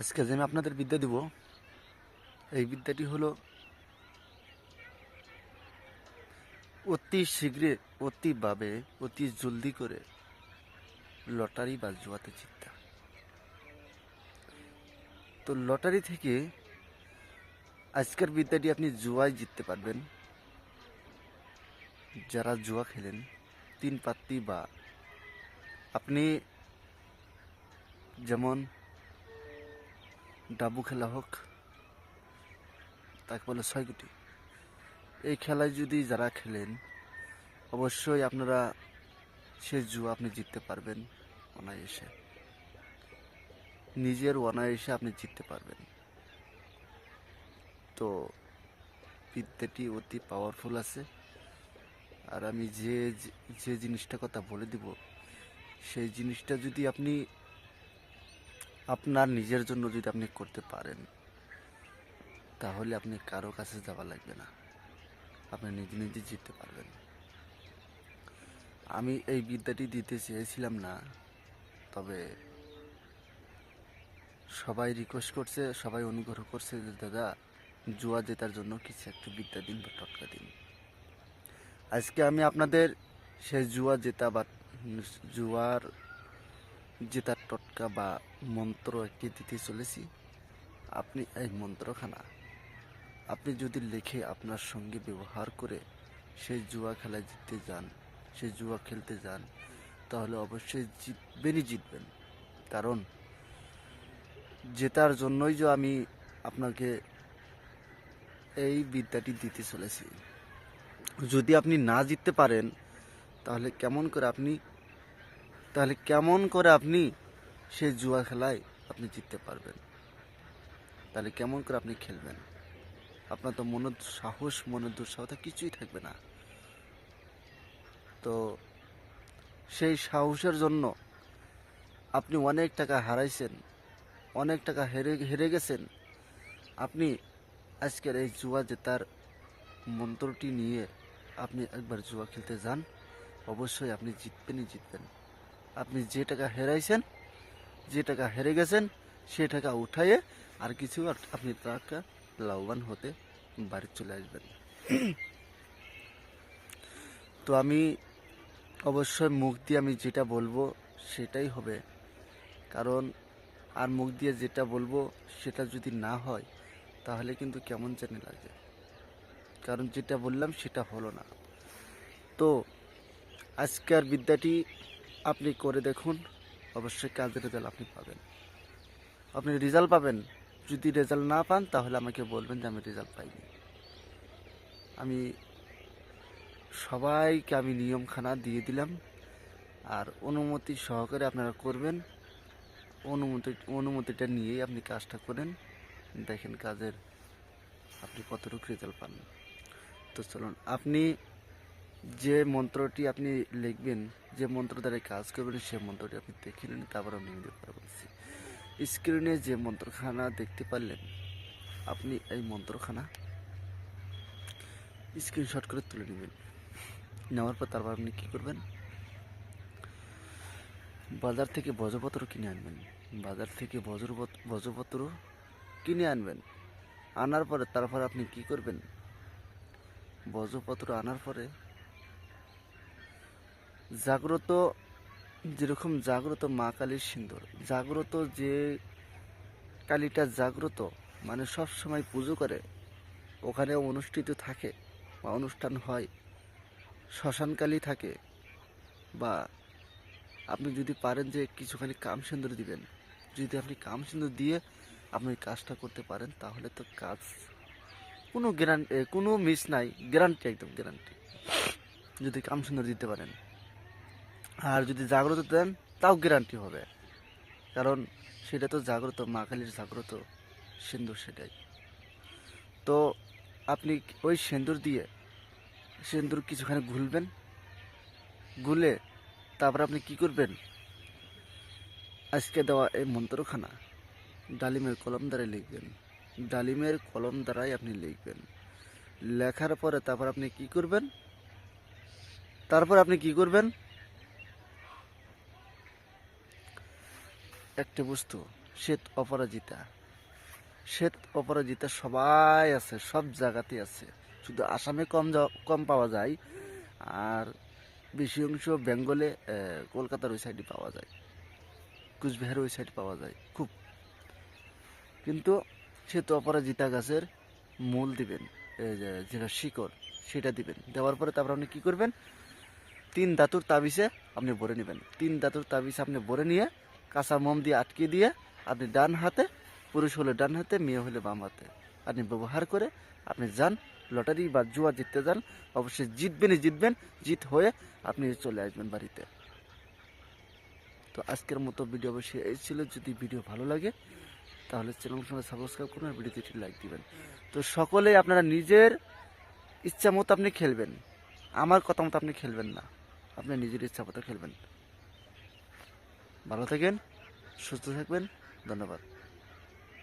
আজকে আমি আপনাদের বিদ্যা দিব, এই বিদ্যাটি হলো অতি শীঘ্রে, অতিভাবে, অতি জলদি করে লটারি বা জুয়াতে জিততা তো লটারি থেকে আজকের বিদ্যাটি আপনি জুয়ায় জিততে পারবেন। যারা জুয়া খেলেন, তিন পাত্তি বা আপনি যেমন ডাবু খেলা হোক, তাকে বলে ছয় গুটি। এই খেলায় যদি যারা খেলেন, অবশ্যই আপনারা সে জুয়া আপনি জিততে পারবেন অনায়াসে। নিজের অনায়াসে আপনি জিততে পারবেন। তো বিদ্যাটি অতি পাওয়ারফুল আছে। আর আমি যে যে জিনিসটা কথা বলে দিব, সেই জিনিসটা যদি আপনি আপনার নিজের জন্য যদি আপনি করতে পারেন, তাহলে আপনি কারও কাছে যাওয়া লাগবে না। আপনি নিজে নিজে জিততে পারবেন। আমি এই বিদ্যাটি দিতে চেয়েছিলাম না, তবে সবাই রিকোয়েস্ট করছে, সবাই অনুগ্রহ করছে যে, দাদা, জুয়া জেতার জন্য কিছু একটা বিদ্যা দিন বা টটকা দিন। আজকে আমি আপনাদের সেই জুয়া জেতা বা জুয়ার জেতার টটকা বা মন্ত্র একটি দিতে চলেছি। আপনি এই মন্ত্রখানা। আপনি যদি লিখে আপনার সঙ্গে ব্যবহার করে সেই জুয়া খেলায় জিততে যান, সে জুয়া খেলতে যান, তাহলে অবশ্যই জিতবেনই জিতবেন। কারণ জেতার জন্যই যে আমি আপনাকে এই বিদ্যাটি দিতে চলেছি। যদি আপনি না জিততে পারেন, তাহলে কেমন করে আপনি তাহলে কেমন করে আপনি সেই জুয়া খেলায় আপনি জিততে পারবেন? তাহলে কেমন করে আপনি খেলবেন? আপনার তো মনের সাহস, মনের দুঃসাহতা কিছুই থাকবে না। তো সেই সাহসের জন্য আপনি অনেক টাকা হারাইছেন, অনেক টাকা হেরে হেরে গেছেন। আপনি আজকের এই জুয়া জেতার মন্ত্রটি নিয়ে আপনি একবার জুয়া খেলতে যান। অবশ্যই আপনি জিতবেনই জিতবেন। আপনি যে টাকা হেরাইছেন, যে টাকা হেরে গেছেন, সে টাকা উঠাইয়ে আর কিছু আপনি টাকা লাভবান হতে বাড়ি চলে আসবেন। তো আমি অবশ্যই মুখ দিয়ে আমি যেটা বলব সেটাই হবে। কারণ আর মুখ দিয়ে যেটা বলব সেটা যদি না হয়, তাহলে কিন্তু কেমন জানি লাগে। কারণ যেটা বললাম সেটা হলো না। তো আজকের বিদ্যাটি আপনি করে দেখুন, অবশ্যই কাজের রেজাল্ট আপনি পাবেন। আপনি রেজাল্ট পাবেন। যদি রেজাল্ট না পান, তাহলে আমাকে বলবেন যে আমি রেজাল্ট পাইনি। আমি সবাইকে আমি নিয়মখানা দিয়ে দিলাম। আর অনুমতি সহকারে আপনারা করবেন। অনুমতি, অনুমতিটা নিয়েই আপনি কাজটা করেন। দেখেন কাজের আপনি কতটুকু রেজাল্ট পান। তো চলুন, আপনি যে মন্ত্রটি আপনি লিখবেন, যে মন্ত্র দ্বারা কাজ করবেন, সে মন্ত্রটি আপনি দেখে নিন, তারপর আমি পরে বলছি। স্ক্রিনে যে মন্ত্রখানা দেখতে পারলেন, আপনি এই মন্ত্রখানা স্ক্রিনশট করে তুলে নেবেন। নেওয়ার পর তারপর আপনি কী করবেন? বাজার থেকে বজ্রপত্র কিনে আনবেন। বাজার থেকে বজ্রপত্র বজ্রপত্র কিনে আনবেন। আনার পরে তারপর আপনি কি করবেন? বজ্রপত্র আনার পরে জাগ্রত, যেরকম জাগ্রত মা কালীর সিন্দুর, জাগ্রত যে কালীটা জাগ্রত মানে সব সময় পুজো করে ওখানে অনুষ্ঠিত থাকে বা অনুষ্ঠান হয় শ্মশানকালী থাকে, বা আপনি যদি পারেন যে কিছুখানি কাম সিন্দুর দিবেন, যদি আপনি কাম সিন্দুর দিয়ে আপনি কাজটা করতে পারেন, তাহলে তো কাজ, কোনো গ্যারান্টি কোনো মিস নাই গ্যারান্টি একদম গ্যারান্টি যদি কাম সুন্দর দিতে পারেন। আর যদি জাগ্রত দেন, তাও গ্যারান্টি হবে। কারণ সেটা তো জাগ্রত, মা কালীর জাগ্রত সিন্দুর সেটাই। তো আপনি ওই সিন্দুর দিয়ে সিন্দুর কিছুখানি ঘুলবেন গুলে তারপর আপনি কি করবেন? আজকে দেওয়া এই মন্ত্রখানা ডালিমের কলম দ্বারা লিখবেন। ডালিমের কলম দ্বারাই আপনি লিখবেন। লেখার পরে তারপর আপনি কি করবেন? তারপর আপনি কি করবেন? একটা বস্তু, শ্বেত অপরাজিতা। শ্বেত অপরাজিতা সবাই আছে, সব জায়গাতে আছে। শুধু আসামে কম কম পাওয়া যায়, আর বেশি অংশ বেঙ্গলে কলকাতার ওই সাইডে পাওয়া যায়। কুচবিহারের ওই সাইডে পাওয়া যায়, খুব। কিন্তু শ্বেত অপরাজিতা গাছের মূল দিবেন যেটা শিকড়, সেটা দিবেন। দেওয়ার পরে তারপর আপনি কী করবেন? তিন ধাতুর তাবিজে আপনি ভরে নেবেন। তিন ধাতুর তাবিজ আপনি ভরে নিয়ে কাঁচা মোম দিয়ে আটকে দিয়ে আপনি ডান হাতে, পুরুষ হলে ডান হাতে, মেয়ে হলে বাম হাতে। আপনি ব্যবহার করে আপনি যান, লটারি বা জুয়া জিততে যান, অবশ্যই জিতবেনই জিতবেন, জিত হয়ে আপনি চলে আসবেন বাড়িতে। তো আজকের মতো ভিডিও অবশ্যই এই ছিল। যদি ভিডিও ভালো লাগে, তাহলে চ্যানেল সঙ্গে সাবস্ক্রাইব করুন আর ভিডিওতে একটি লাইক দিবেন। তো সকলেই আপনারা নিজের ইচ্ছা মতো আপনি খেলবেন। আমার কথা মতো আপনি খেলবেন না। আপনি নিজের ইচ্ছা মতো খেলবেন। ভালো থাকেন সুস্থ থাকবেন ধন্যবাদ।